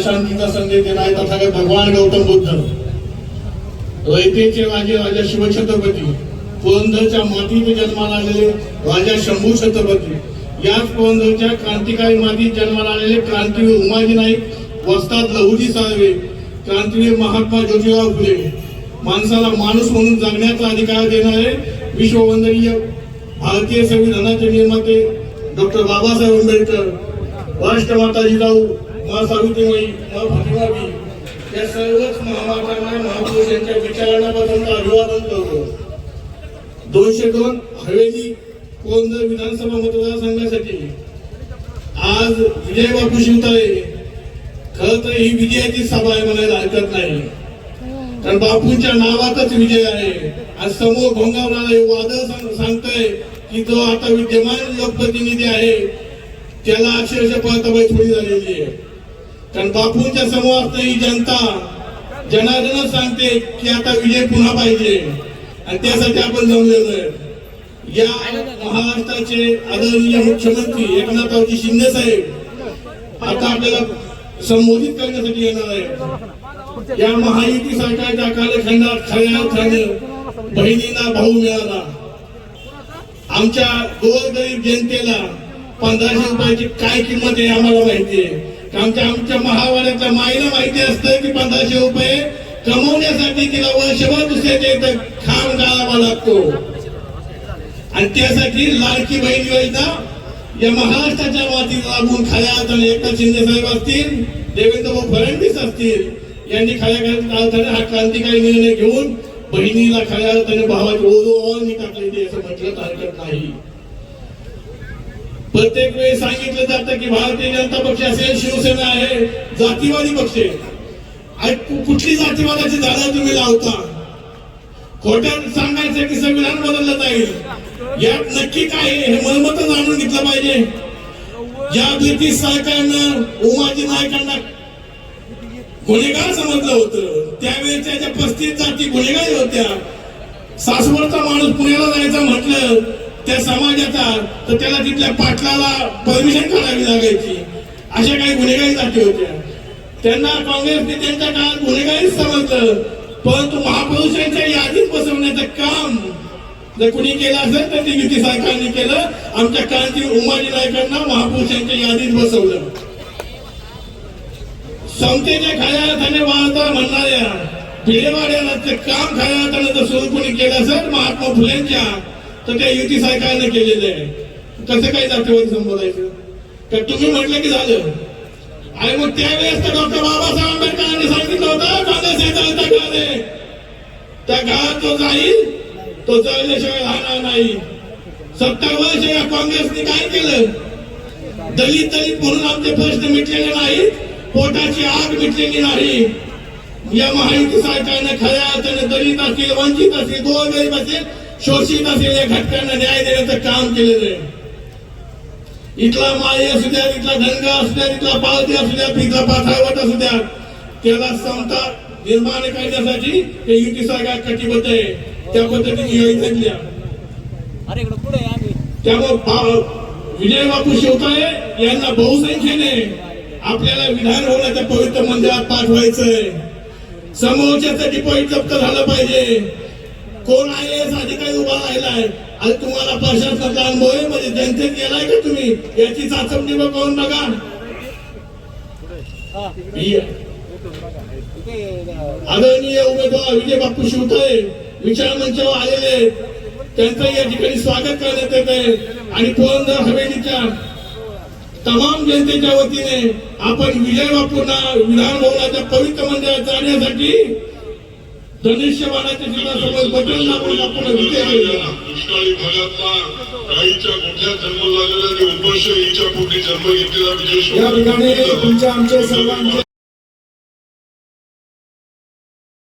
अशांतीचा संदेश देणारे तथागत भगवान गौतम बुद्ध. रयतेचे राजे राजा शिवछत्रपती पुरंदरच्या मातीत जन्माला आलेले राजा शंभू छत्रपती. याच पुरंदरच्या क्रांतिकारी मातीत जन्माला आलेले क्रांतीवीर उमाजी नाईक वस्तात लहुजी साळवे क्रांतीवीर महात्मा ज्योतिराव फुले. माणसाला माणूस म्हणून जगण्याचा अधिकार देणारे विश्ववंदनीय भारतीय संविधानाचे निर्माते डॉक्टर बाबासाहेब आंबेडकर राष्ट्रमाता जिजाऊ मा सावित्रीबाई मा भीमाबाई या सर्वच महामातांना महापुरुषांच्या विचारांपासून अभिवादन करतो. दोनशे दोन हवेली पुरंदर विधानसभा मतदारसंघासाठी आज विजय बापू शिवताळे खर तर ही विजयाची सभा आहे म्हणायला हरकत नाही. कारण बापूंच्या नावातच विजय आहे. आज समोर भोंगावणारा हे वादळ सांग- की जो आता विद्यमान लोकप्रतिनिधी आहे. त्याला अक्षरशः पळताबाई थोडी झालेली आहे. कारण बापूंच्या समोर असणारी ही जनता जनार्दन सांगते की आता विजय पुन्हा पाहिजे. आणि त्यासाठी आपण जमलेलो आहे. या महाराष्ट्राचे आदरणीय मुख्यमंत्री एकनाथरावजी शिंदे साहेब आता आपल्याला संबोधित करण्यासाठी येणार आहे या महायुती सरकारच्या कालखंडात खऱ्या अर्थाने बहिणींना भाऊ मिळाला. आमच्या गोरगरीब जनतेला पंधराशे रुपयाची काय किंमत आहे आम्हाला माहिती आहे. आमच्या आमच्या महावाड्याच्या माईला माहिती असतं की पंधराशे रुपये कमवण्यासाठी तिला वर्षभर दुसऱ्याच्या इथं खाम गाळावा लागतो. आणि त्यासाठी लाडकी बहीण योजना या महाराष्ट्राच्या मातीत लागून खऱ्या अर्थाने एकनाथ शिंदे साहेब असतील देवेंद्र भाऊ फडणवीस असतील यांनी खऱ्या अर्थाने हा क्रांतिकारी निर्णय घेऊन बहिणीला खऱ्या अर्थाने भावाची ओझोवानी टाकलेली असं म्हटलं हरकत नाही. प्रत्येक वेळी सांगितलं जातं की भारतीय जनता पक्ष असेल शिवसेना आहे जातीवादी पक्ष आहे. कुठली जातीवादाची झाडं तुम्ही लावता? खोट्यात सांगायचं की संविधान बदललं जाईल? यात नक्की काय हे मलमत जाणून घेतलं पाहिजे. ज्या ब्रिटिश सरकारनं उमाजी नायकांना गुन्हेगार समजलं होतं. त्यावेळेच्या ज्या पस्तीस जाती गुन्हेगारी होत्या सासवडचा माणूस पुण्याला जायचं म्हटलं त्या समाजाचा तर त्याला तिथल्या पाटलाला परमिशन काढावी लागायची. अशा काही गुन्हेगारी जाती होत्या. त्यांना काँग्रेस नेत्यांच्या काळात गुन्हेगारीच समजलं. परंतु महापुरुषांच्या यादीत बसवण्याचं काम जर कुणी केलं असेल तर ते युती सरकारने केलं. आमच्या क्रांती उमाजी नायकांना महापुरुषांच्या यादीत बसवलं. समतेच्या खाया अर्थाने वाहता म्हणणाऱ्या भिडेवाड्याला ते काम खाया अर्थाने जर सुरू कुणी केलं असेल महात्मा फुलेंच्या तर त्या युती सरकारने केलेलं आहे. कसं काय जातीवर संबोधायचं? तर तुम्ही म्हटलं की झालं. आणि मग त्यावेळेस तर डॉक्टर बाबासाहेब आंबेडकरांनी सांगितलं होतं काँग्रेस हे चालता काळे त्या काळात जो जाईल तो जळल्याशिवाय राहणार नाही. सत्तर वर्ष या काँग्रेसने काय केलं? दलित दलित म्हणून आमचे प्रश्न मिटलेले नाहीत पोटाची आग मिटलेली नाही. या महायुती सरकारने खऱ्या अर्थाने दलित असतील वंचित असतील गोरगरीब असेल शोषित असतील या घटकांना न्याय देण्याचं काम केलेलं आहे. इथला माळी असू द्या इथला धनगा असू द्या इथला पावती असू द्या इथला पाथावट असू द्या त्याला समता निर्माण करण्यासाठी हे युती सरकार कटिबद्ध आहे. त्या पद्धतीने योजना आम्ही? त्यामुळे विजय बापू शिवताळे यांना बहुसंख्येने आपल्याला विधान होण्याच्या पवित्र मंदिरात पाठवायचंय. समोरच्यासाठी पॉईंट जप्त झालं पाहिजे. कोण आय एस अधिकारी उभा राहिलाय आणि तुम्हाला प्रशासनाचा अनुभव आहे म्हणजे जनतेत गेलाय का तुम्ही? याची चाचपणी बघून बघा. आदरणीय उमेदवार विजय बापू शिवताळे विचार मंचावर आलेले. त्यांचं या ठिकाणी स्वागत करण्यात येत आहे. आणि पुरंदर हवेलीच्या तमाम जनतेच्या वतीने आपण विजय बापूंना विधान भवनाच्या पवित्र मंदिरात जाण्यासाठी धनुष्यबाणाच्या बटन दाबून आपण विजय केला दुष्काळी भागातला गाईच्या जन्म लागलेल्या आणि उपाशी पोटी जन्म घेतलेला विजय या ठिकाणी तुमच्या आमचे सर्वांचे